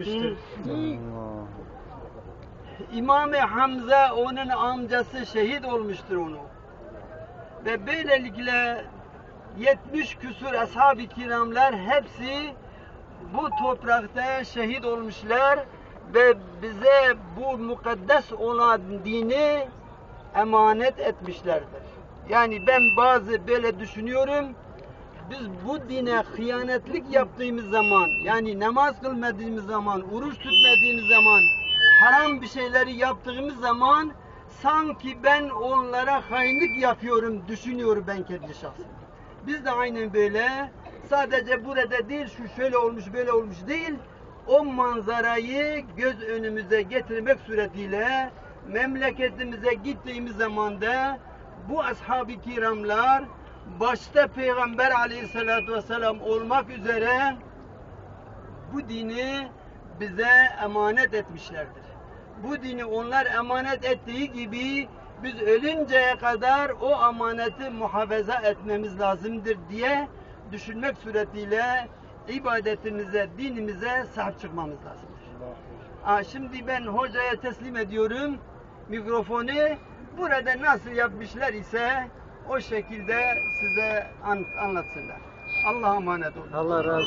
Allah. İmam-ı Hamza onun amcası şehit olmuştur onu. Ve böylelikle 70 küsur ashab-ı kiramlar hepsi bu toprakta şehit olmuşlar ve bize bu mukaddes olan dini emanet etmişlerdir. Yani ben bazı böyle düşünüyorum. Biz bu dine hıyanetlik yaptığımız zaman, yani namaz kılmadığımız zaman, oruç tutmadığımız zaman, haram bir şeyleri yaptığımız zaman sanki ben onlara hainlik yapıyorum düşünüyorum ben kendi şahsım. Biz de aynen böyle sadece burada değil şu şöyle olmuş böyle olmuş değil o manzarayı göz önümüze getirmek suretiyle memleketimize gittiğimiz zaman da bu ashab-ı kiramlar başta Peygamber aleyhissalatü vesselam olmak üzere bu dini bize emanet etmişlerdir. Bu dini onlar emanet ettiği gibi biz ölünceye kadar o emaneti muhafaza etmemiz lazımdır diye düşünmek suretiyle ibadetimize, dinimize sahip çıkmamız lazımdır. Ha, şimdi ben hocaya teslim ediyorum mikrofonu. Burada nasıl yapmışlar ise o şekilde size an- anlatsınlar. Allah'a emanet olun. Allah razı